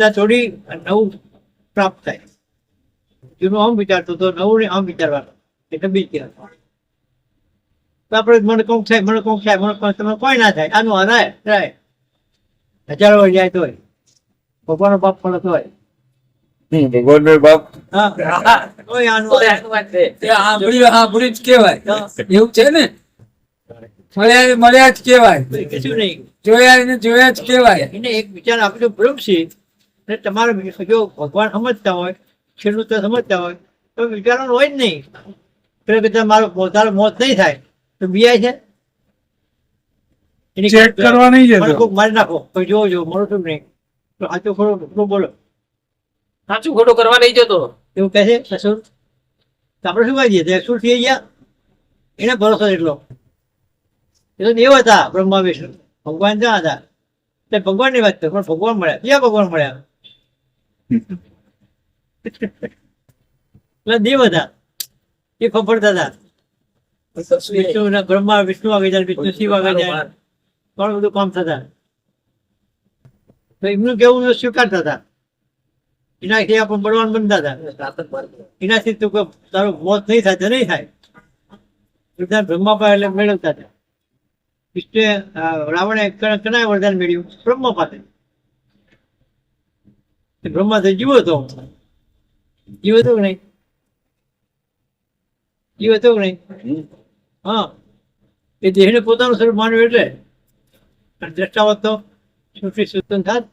ચિંતા છોડી નવું પ્રાપ્ત થાય. જૂનું આમ વિચારતો હતો નવું ને આમ વિચારવાનું. એટલે બીજ કહેવાય આપણે મને કોક થાય મને કોક થાય મને કોક તમે કોઈ ના થાય. આનું હરાય થાય હજારો વર્ષ જાય તોય. ભગવાનનો બાપ પણ તોય ભગવાન બાપ હા. તોય આનું હરાય. એ આંબળી આંબળી જ કેવાય એવું છે ને? મળ્યા મળ્યા જ કેવાય કશું નહીં. જોયા ને જોયા જ કેવાય એને એક વિચાર આપણે છે અને તમારે જો ભગવાન સમજતા હોય છેલ્લું તો સમજતા હોય. તો વિચારવાનું હોય જ નહીં. પેલો કે મારો પોતાનો મોત નહીં થાય તો બિયાય છે. એની ચેક કરવા નહીં જતો મારી નાખો. કોઈ જોવો જો મળો છું નહીં. તો સાચું ખોટું બોલો. સાચું ખોટું કરવા નહીં જતો. એવું કહે છે સસુર તો આપણે શું કહીએ? તો એકસુર થઈ ગયા. એને ભરોસો એટલો. એ તો દેવ હતા બ્રહ્મા વિષ્ણુ ભગવાન જ્યાં હતા. તે ભગવાનની વાત કરે પણ ભગવાન મળ્યા. ક્યાં ભગવાન મળ્યા? એટલે દેવ હતા. એ ફફડતા હતા. વિષ્ણુ બ્રહ્મા વિષ્ણુ આગળ જાય વિષ્ણુ શિવ આગળ જાય. ઘણું બધું કામ થતા. તો એમનું કેવું સ્વીકારતા હતા. એનાથી આપણે બળવાન બનતા હતા. એનાથી તું કે તારું મોત નહીં થાય તો નહીં થાય. બ્રહ્મા પાસે એટલે મેળવતા હતા. વિષ્ણુએ અ, રાવણે કણાય વરદાન મેળવ્યું બ્રહ્મા પાસે. બ્રહ્મા થઈ જીવો હતો જીવો હતો કે નહીં. જીવો હતો કે નહીં. હા. એ દેહને પોતાનું સ્વરૂપ માન્યું એટલે. અને દ્રષ્ટાવત તો સૃષ્ટિ સૂચન થાત.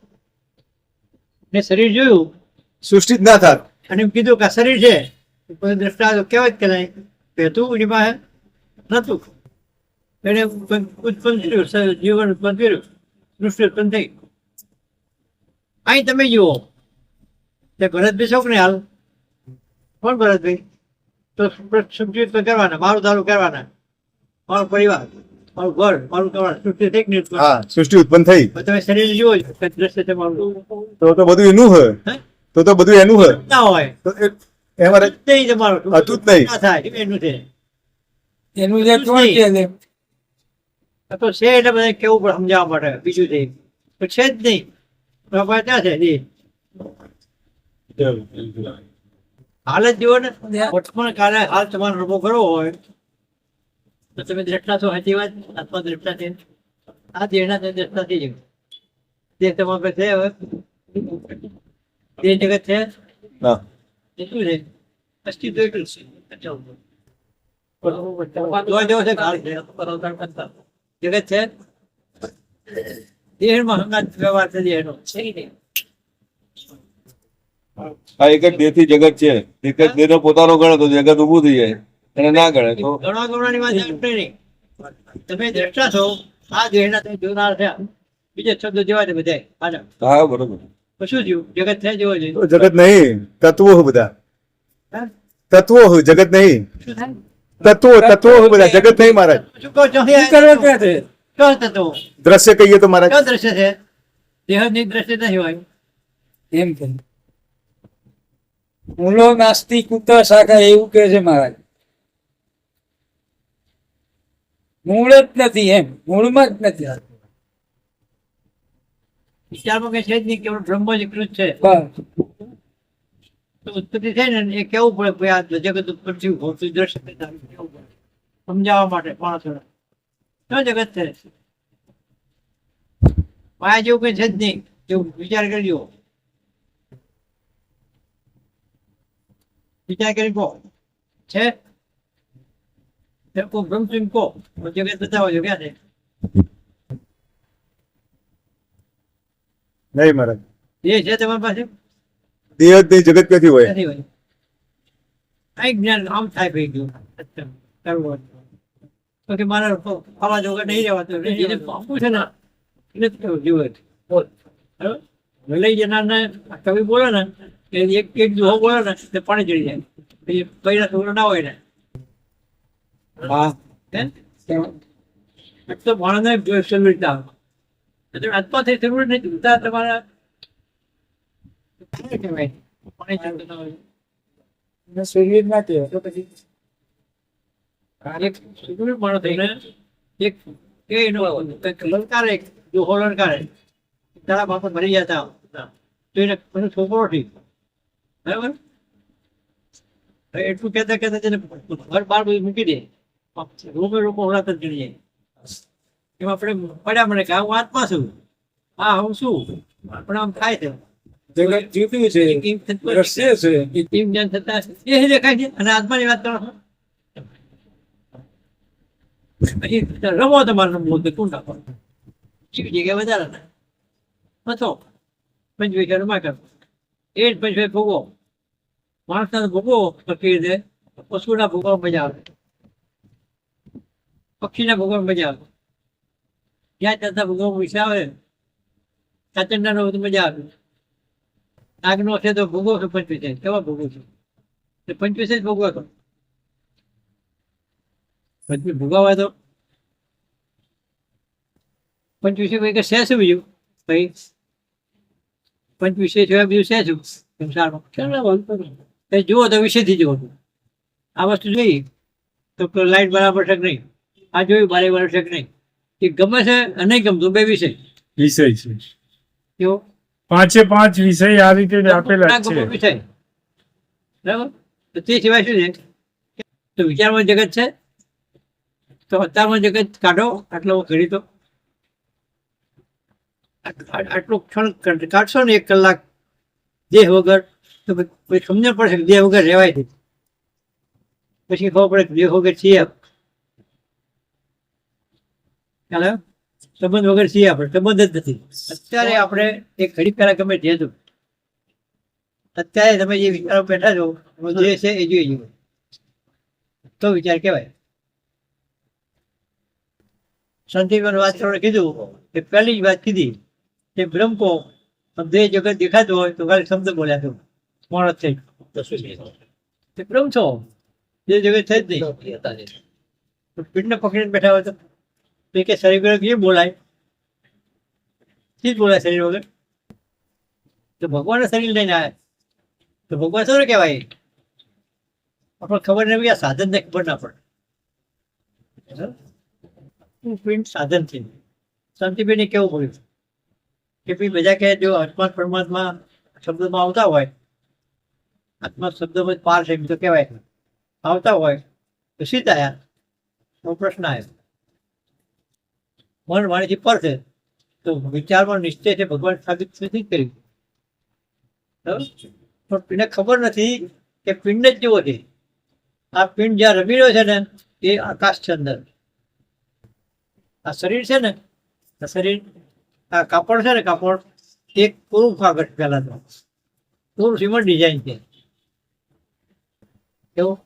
ને શરીર જોયું. સૃષ્ટિ જ ના થાત. અને એમ કીધું કે આ શરીર છે. પછી દ્રષ્ટા તો કહેવાય જ કે નહીં. પહેતું હતું એની પાસે નતું એને ઉત્પન્ન કર્યું જીવન ઉત્પન્ન કર્યું. સૃષ્ટિ ઉત્પન્ન થઈ. અહીં તમે જુઓ. તે ભરતભાઈ ને હાલ? કોણ ભરતભાઈ? તો ઉત્પન્ન કરવાના મારું તારું કરવાના. મારો પરિવાર મારું ઘર મારું કરવાનું. સૃષ્ટિ થઈ કે નહીં હા સૃષ્ટિ ઉત્પન્ન થઈ. તમે શરીર જુઓ દ્રશ્ય તમારું તો તો બધું એનું હે? તો તો બધું એનું હે ના હોય. તો એ- એમાં નહીં તમારું. જ નહીં. ના થાય એનું છે. એનું જે કોણ કે છે? આ તો છે એટલે બધા કેવું પડે સમજાવવા માટે બીજું છે. તો છે જ નહીં. ત્યાં ક્યાં છે? જી. હાલ જ જુઓ ને. કાળે હાલ તમારે અનુભવ કરવો હોય. તો તમે દ્રષ્ટા છો સાચી વાત? આત્મા દ્રષ્ટા છે. આ દેહના તે દ્રષ્ટા થઈ જાય દેહ તમારા છે હવે. દેહ જગત છે? અસ્તિત્વ એટલું છે કાળ છે. જગત છે? દેહમાં હંગાત વ્યવહાર છે દેહનો. છે નહીં. આ એક જ દેહથી જગત છે. એક જ દેહ પોતાનો ગણે તો જગત ઉભું થઈ જાય. અને ના ગણે તો? ગણવા ગણવાની વાત નહીં. તમે દ્રષ્ટા છો આ દેહના તમે જોનાર થયા બીજા શબ્દો જેવા છે બધા હા બરોબર. શું થયું? જગત છે જેવો છે? જગત નહીં. તત્વો બધા. તત્વો જગત નહીં. તત્વો તત્વો બધા. જગત નહીં મહારાજ. શું કહો છો? કરવા ક્યાં છે? કયો થતો દ્રશ્ય કહીએ તો મહારાજ. કયો દ્રશ્ય છે? દેહની દ્રશ્ય નહીં હોય. એમ કે મૂલો નાસ્તી કૂતા શાખા એવું કે છે મહારાજ. મૂળ જ નથી એમ મૂળમાં જ નથી વિચારમાં કઈ છે જ નહીં કેવળ બ્રહ્મ જ એકલું જ છે ઉત્પત્તિ થઈ ને એ કેવું પડે ભાઈ આ જગત ભૌતિક દ્રશ્ય કેવું પડે સમજાવવા માટે માણસોને કયો જગત છે? માયા જેવું કઈ છે જ નહીં. એવું વિચાર કરી વિચાર કરી કહો? છે? કોઈ બ્રહ્મસિંહ કહો. તો બતાવો છો ક્યાં છે? નહીં મહારાજ. એ છે તમારી પાસે? દેહ જ નહીં જગત ક્યાંથી હોય? હોય? જ્ઞાન આમ થાય ગયું. કરવું તો. કે મારે જોગર નહીં રહેવાતું એને પામવું છે ને એને જીવન બોલ બરાબર? લઈ જનારને કવિ બોલે ને એક એક જો બોલે ને તે પાણી ચડી જાય. પછી પૈડા છોકરો ના હોય ને. હા. હે? એક તો માણસને સમજતા એટલે આત્માથી જરૂર નથી. ઉતાર તમારા કહેવાય? પાણી ચડતું ના હોય. એને ના કે તો પછી એક માણસ થઈને એક કે એનો લલકારે લલકારે. તારા બાપા મરી જતા. તો એને છોકરો થઈ બરાબર? એટલું કહેતા કહેતા તેને ઘર બાર બધું મૂકી દે. રોમે રોકો ઓળાત જ ગણી જાય એમાં આપણે પડ્યા મને કે હું આત્મા છું. હા હું શું પણ આમ થાય છે જગત જુદું છે. છે. જ્ઞાન થતા એ દેખાય છે. અને આત્માની વાત કરો. છો રમો તમારે રમવું તો કોણ રાખો? એવી જગ્યાએ વધારે ના. મથો પંચવીસ રમા કરો. એ જ પંચવીસ ભોગવો. માણસના ભોગવો પક્ષી દે પશુના ભોગવા મજા આવે. પક્ષીના ભોગવા મજા આવે. જ્યાં ત્યાં ભોગવા વિશે આવે કાચંડાનો બધું મજા આવે. નાગનો છે તો ભોગવો છે પંચવીસે, કેવા ભોગવો છે? પંચવીસ જ ભોગવો કરો પંચવીસ ભોગવા તો પંચવીસે ભાઈ કે છે શું બીજું? ભાઈ, પંચવીસે સિવાય બીજું છે શું? સંસારમાં. એ જુઓ તો વિશેથી જુઓ આ વસ્તુ જોઈ તો લાઇટ બરાબર છે કે નહીં? આ જોયું બારે બરાબર છે કે નહીં? એ ગમે છે નહીં ગમતું બે વિષય. વિષય છે. કેવો પાંચે પાંચ વિષય આ રીતે આપેલા છે. વિષય. બરાબર? તો તે સિવાય શું છે? તો વિચારમાં જગત છે. તો અત્યારમાં જગત કાઢો આટલો ઘડી તો. આટ- આટ- આટલું ક્ષણ કાઢશો ને એક કલાક દેહ વગર તો પછી સમજણ પડશે દેહ વગર રહેવાય નહીં પછી ખબર પડે દેહ વગર છીએ ચાલો સંબંધ વગર છીએ આપણે, સંબંધ જ નથી. અત્યારે આપણે એક ઘડી પહેલા ગમે જે હતું. અત્યારે તમે જે વિચારો બેઠા છો જે છે એ જોઈ જુઓ તો વિચાર કહેવાય. સંદીપને વાત કીધું કે પહેલી જ વાત કીધી કે બ્રહ્મ કો બે જગત દેખાતો હોય તો ખાલી શબ્દ બોલ્યા તો મોણસ થઈ બ્રહ્મ છો જે જગ્યાએ થઈ જ નહીં. પીઠને પકડીને બેઠા હોય તો એ કે શરીર વગર કેમ બોલાય? શી જ બોલાય શરીર વગર? તો ભગવાન શરીર લઈને આવે તો ભગવાન શું કહેવાય? આપણને ખબર નહીં આ સાધન ને ખબર ના પડે. પિંડ સાધન છે શાંતિભાઈને કેવું પડ્યું કે ભાઈ, બધા કહે, જો આત્મા પરમાત્મા શબ્દમાં આવતા હોય આત્મા શબ્દમાં પાર છે તો કહેવાય આવતા હોય તો યાર તો પ્રશ્ન આવ્યો. મન વાણીથી પર છે. તો વિચારમાં નિશ્ચય છે, ભગવાન સાબિત નથી કર્યું. પણ એને ખબર નથી કે પિંડ જ જેવો છે. આ પિંડ જ્યાં રમી રહ્યો છે ને, એ આકાશ છે અંદર. આ શરીર છે ને, આ શરીર, આ કાપડ છે ને કાપડ, એક પૂરું કાગળ પહેલા તો પૂરું સિમન્ટ ડિઝાઇન છે. કેવું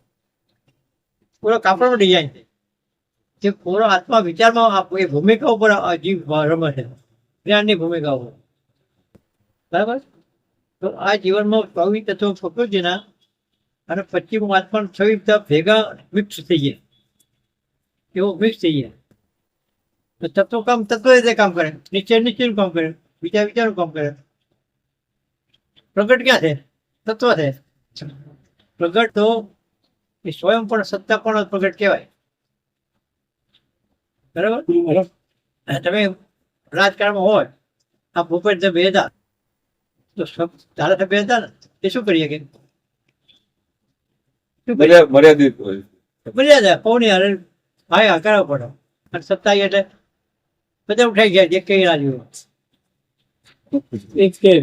પૂરો કાપડમાં ડિઝાઇન છે જે પૂરો આત્મા વિચારમાં એ ભૂમિકા ઉપર જીવ રમે છે. જ્ઞાનની ભૂમિકા ઉપર. બરાબર? તો આ જીવનમાં ચોવીસ તત્વો પ્રકૃતિના અને પશ્ચિમ આત્મા તત્વ ભેગા મિક્સ થઈ ગયા. એવો મિક્સ થઈ ગયા. તો તત્વો કામ તત્વ રીતે કામ કરે. નિશ્ચય નિશ્ચયનું કામ કરે. વિચાર વિચારનું કામ કરે. પ્રગટ ક્યાં છે? તત્વ છે. પ્રગટ તો એ સ્વયં પણ સત્તા પણ પ્રગટ કહેવાય. બરાબર? તમે રાજકારણમાં હોય આ ભૂપેન્દ્ર મહેતા હતા તો ધારાસભ્ય હતા ને એ શું કરીએ કે? મર્યાદિત મર્યાદા પૌની હારે ભાઈ હકારવો પડો? અને સત્તા એટલે બધા ઉઠાઈ ગયા એક કઈ રાજુ એક કે.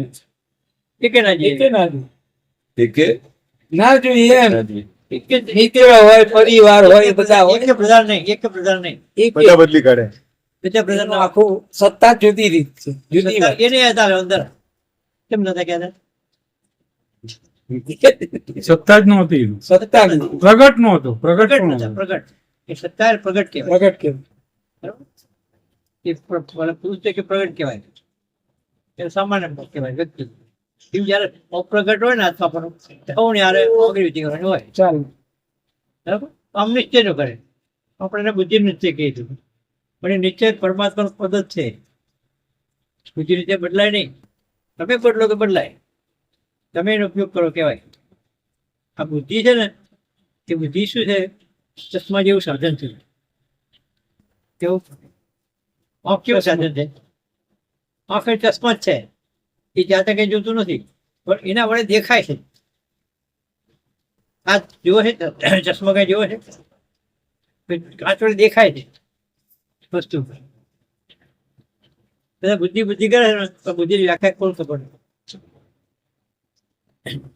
ના જઈએ. ના જોઈએ. મિત્ર હોય પરિવાર હોય બધા હોય. કે પ્રધાન નહીં એક પ્રધાન નહીં. બધા બદલી કાઢે. બધા પ્રધાન આખું સત્તા જુદી રીત છે જુદી વાત. હતા અંદર. કેમ નતા કહેતા? સત્તા જ નહોતી. સત્તા નથી. પ્રગટ નહોતો પ્રગટ. પ્રગટ એ સત્તા પ્રગટ કહેવાય. પ્રગટ કેમ બરાબર? એ પ્ર- પ્ર- પુરુષ કે પ્રગટ કહેવાય. એ સામાન્ય કહેવાય વ્યક્તિ. એવું જયારે અપ્રગટ હોય ને આત્મા પર તો યારે અગ્નિવૃત્તિ કરવાની હોય. ચાલો. બરાબર? આમ નિશ્ચય નો કરે. આપણે એને બુદ્ધિ નિશ્ચય કહી દીધું. પણ એ નિશ્ચય પરમાત્માનો પદ જ છે. બુદ્ધિ રીતે બદલાય નહીં. તમે બદલો તો બદલાય. તમે એનો ઉપયોગ કરો કહેવાય. આ બુદ્ધિ છે ને એ બુદ્ધિ શું છે? ચશ્મા જેવું સાધન છે. કેવું? આંખ કેવું સાધન છે? આંખ ચશ્મા જ છે. એ જાતે કઈ જોતું નથી. પણ એના વડે દેખાય છે. આ જુઓ છે ચશ્મા કઈ જુઓ છે? કાચ વડે દેખાય છે વસ્તુ. બુદ્ધિ બુદ્ધિ કરે છે બુદ્ધિની વ્યાખ્યા કોણ ખબર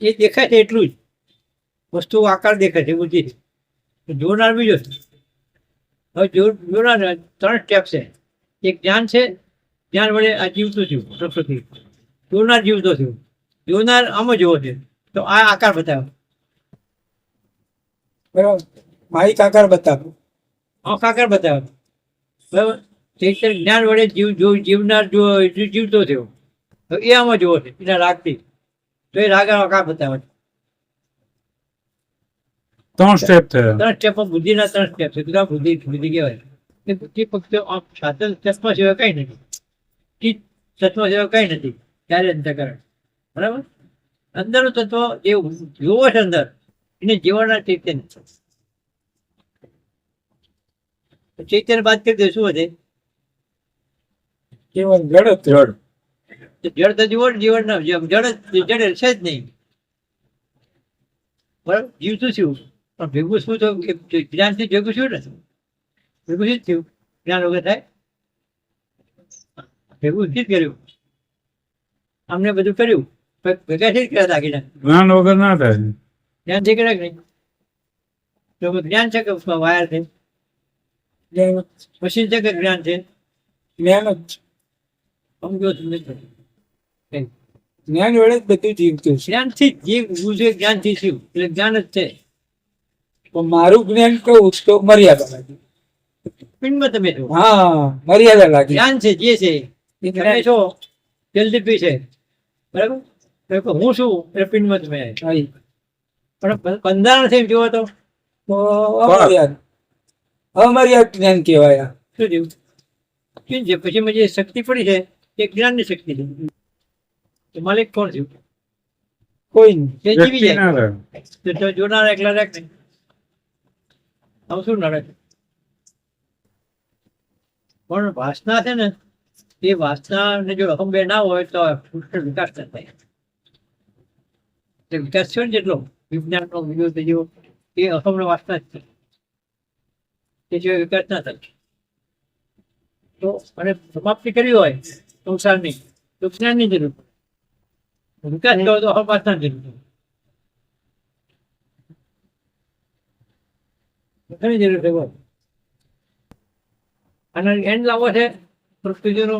એ દેખાય છે એટલું જ. વસ્તુ આકાર દેખાય છે બુદ્ધિ. જોનાર બીજો હવે જોનાર ત્રણ સ્ટેપ છે. એક જ્ઞાન છે, જ્ઞાન વડે આ જીવતું થયું, પ્રકૃતિ. જોનાર જીવતો થયું. જોનાર આમ જોવો છે તો આ આકાર બતાવ્યો બરાબર. મારી કાકાર બતાવો. આંખ આકાર બતાવ્યો બરાબર? ચૈતન્ય જ્ઞાન વડે જીવ જો જીવનાર જો જીવતો થયો. તો એ આમાં જોવો છે એના રાગથી. તો એ રાગ આકાર બતાવે. છે ત્રણ સ્ટેપ થયા. ત્રણ સ્ટેપમાં બુદ્ધિના ત્રણ સ્ટેપ છે. તો બુદ્ધિ બુદ્ધિ કહેવાય. એ બુદ્ધિ ફક્ત આમ સાધન ચશ્મા સિવાય કઈ નથી. ચિત્ત ચશ્મા સિવાય કઈ નથી. ત્યારે અંતકરણ બરાબર? અંદરનું તત્વ જે જોવો છે અંદર. એને જીવનના ચૈતન્ય. ચૈતન્ય વાત કરી દે શું વધે? જીવન જડ જડ જળ. તો જીવન જીવન ના જડ જડ છે જ નહીં. બરાબર? જીવતું થયું? પણ ભેગું શું થયું? કે જ્ઞાનથી ભેગું શું ને? ભેગું શું થયું? જ્ઞાન વગર થાય? ભેગું શું કર્યું? અમને બધું કર્યું. ભેગા થઈ ગયા? હતા જ્ઞાન વગર ના થાય. જ્ઞાન થઈ ગયા નહીં? તો જ્ઞાન છે કે વાયર છે? મશીન છે કે જ્ઞાન છે? જ્ઞાન જ સમજો તમને જ્ઞાન વડે જ બધું જીવતું જ્ઞાનથી જીવ છે જ્ઞાનથી થયું એટલે જ્ઞાન જ છે. પણ મારું જ્ઞાન કહું તો મર્યાદા લાગે. પિંડમાં તમે હા મર્યાદા લાગે. જ્ઞાન છે જે છે. એ તમે છો. જલ્દી છે. બરાબર? હું છું એટલે પિંડમાં તમે આવ્યા. હા, ઈ. પણ બંધારણ છે એમ જુઓ તો અમર્યાદ. અમર્યાદ જ્ઞાન કહેવાય. શું જેવું કેમ છે? પછી મેં જે શક્તિ પડી છે એ જ્ઞાનની શક્તિ છે. તો માલિક કોણ થયું કોઈ એ જીવી જાય. જોનાર એકલા રાખ. નહીં આમ શું નડે પણ વાસના છે ને એ વાસના ને જો બે ના હોય તો પુરુષનો વિકાસ ન થાય એટલે વિકાસ ને જેટલો, વિજ્ઞાનનો બીજો ત્રીજો એ અહમનો વાસના જ છે. એ જો વિકાસ ના થાય. તો અને સમાપ્તિ કરવી હોય, સંસારની, તો જ્ઞાનની જરૂર પડે. વિકાસ થયો તો અહમ વાસના જરૂર પડે. ઘણી જરૂર છે અને એન્ડ લાવો છે. પ્રકૃતિનો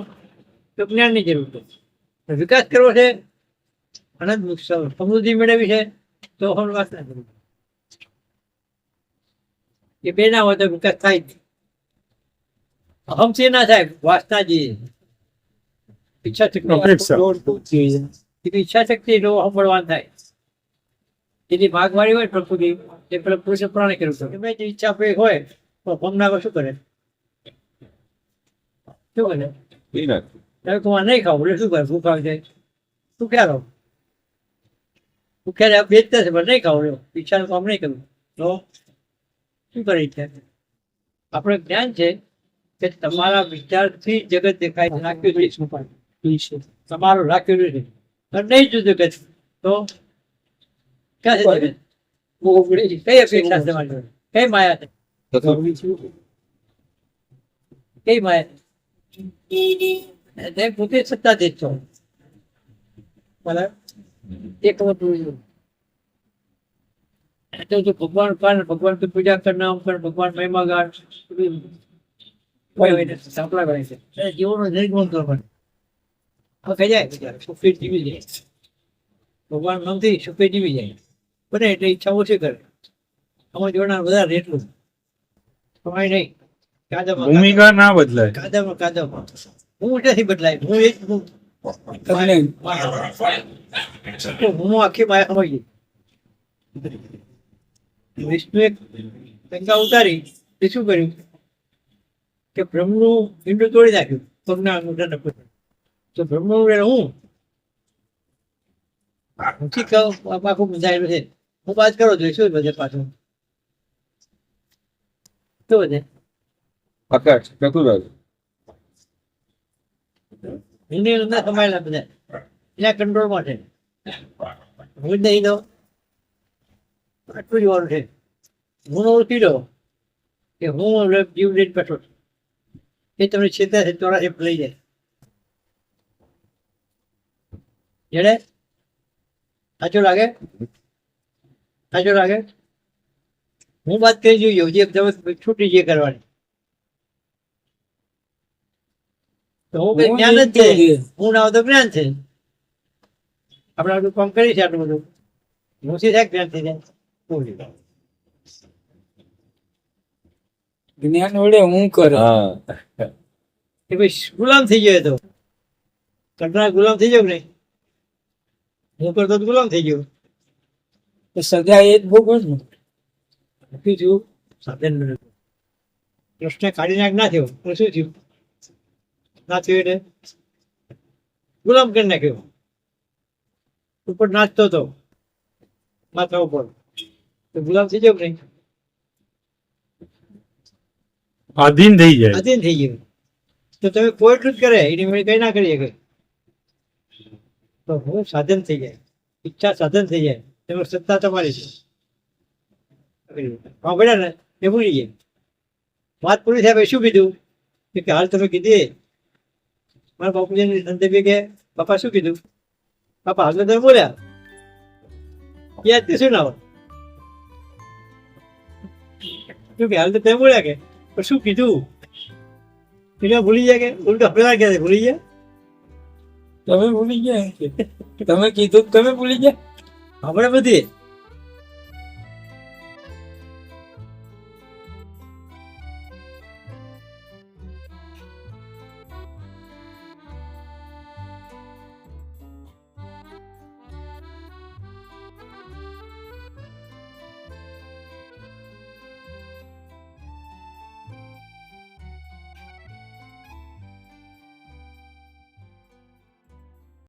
તો જ્ઞાનની જરૂર છે વિકાસ કરવો છે અને સમૃદ્ધિ મેળવી છે તો વાસના જરૂર છે. એ બે ના હોય તો વિકાસ થાય જ અહમથી ના થાય વાસના જે ઈચ્છા શક્તિ જ જોઈએ. ઈચ્છા શક્તિ નો અહમ થાય. જેની ભાગવાળી હોય પ્રકૃતિ એ પેલા પુરુષે પ્રાણી કર્યું ગમે તે ઈચ્છા હોય તો ભંગ નાખો શું કરે? શું આ નહીં ખાવું એટલે શું કરે? ભૂખ આવી જાય ક્યાં રહો તું ક્યારે બેચતા છે પણ નહીં ખાવું એવું ઈચ્છાનું કામ નહીં કરવું. તો શું કરે ઈચ્છા આપણે જ્ઞાન છે કે તમારા વિચારથી જગત દેખાય છે રાખ્યું છે. તમારું રાખેલું છે. નહીં જુદું કે તો ક્યાં છે જગત? કઈ અપેક્ષા છે તમારી કઈ માયા છે. કઈ માયા છે? તે પોતે સત્તા જ છો. બરાબર? એક વખત એટલે જો ભગવાન પાર ભગવાન તો પૂજા કરનાર પણ ભગવાન મહિમા હોય ને સાંભળા છે. જીવનનો નિર્ગુણ કરવાનો હવે કહી જાય. સુખી જીવી જાય. ભગવાન નામથી સુખી જીવી જાય. બને એટલે ઈચ્છા ઓછી કરે. અમારે જોડાણ વધારે એટલું. કમાય નહીં. ભૂમિકા ના બદલાય. કાદવમાં કાદવમાં હું નથી બદલાય. હું એક હું. હું આખી માયા વિષ્ણુએ ગંગા ઉતારી તે શું કર્યું? કે બ્રહ્મનું ઈંડું તોડી નાખ્યું. પગના અંગૂઠાના પુત્ર તો બ્રહ્મનું એટલે હું? નથી કહું આખું બંધાયેલું છે. હું વાત કરો જોઈશું શું પાછું. તો શું ચતુરાર્થ. એની અંદર સમાયેલા બધા. એના કંટ્રોલમાં છે. હું જ નહીં દઉં આટલું જ છે. હું ઓળખી લો કે હું જીવ લઈને બેઠો છું. એ તમને છે ચોરા લઈ જાય. જેને સાચો લાગે? સાચો લાગે? હું વાત કરી જોઈએ જે છૂટી જે કરવાની તો હું કઈ હું જ્ઞાન જ છે. હું ના તો જ્ઞાન છે. આપણે આટલું કામ કરી છે આટલું બધું. મોસી થાય જ્ઞાન થઈ જાય? જ્ઞાન વડે હું કરે? હા. ભાઈ ગુલામ થઈ ગયો એ તો. કંટાળા ગુલામ થઈ ગયો કે હું કરતો તો ગુલામ થઈ ગયો. તો સજા એ જ ભોગવું ને? શું થયું? સાધન પ્રશ્ન કૃષ્ણ કાઢી નાખ ના થયો. તો શું થયું? ના થયું એટલે ગુલામ કરી નાખ્યો. ઉપર નાચતો હતો. માથા ઉપર. તો ગુલામ થઈ ગયો નહીં? આધીન થઈ જાય. આધીન થઈ ગયું. તો તમે કોઈ જ કરે એની મેળે કઈ ના કરી કઈ. તો હું સાધન થઈ જાય. ઈચ્છા સાધન થઈ જાય. તમે સત્તા તમારી છે. સાંભળ્યા ને એ ભૂલી ગયા. વાત પૂરી થયા પછી શું કીધું? કે હાલ તમે કીધી મારા બાપુજી સંદેવી કે બાપા શું કીધું? બાપા હાલ તમે બોલ્યા. યાદ શું ના શું કે હાલ તો તમે બોલ્યા કે? પણ શું કીધું? એટલે ભૂલી જાય કે? ઉલટો પેલા કે ભૂલી ગયા? તમે ભૂલી ગયા? તમે કીધું તમે ભૂલી ગયા? આપણે બધી.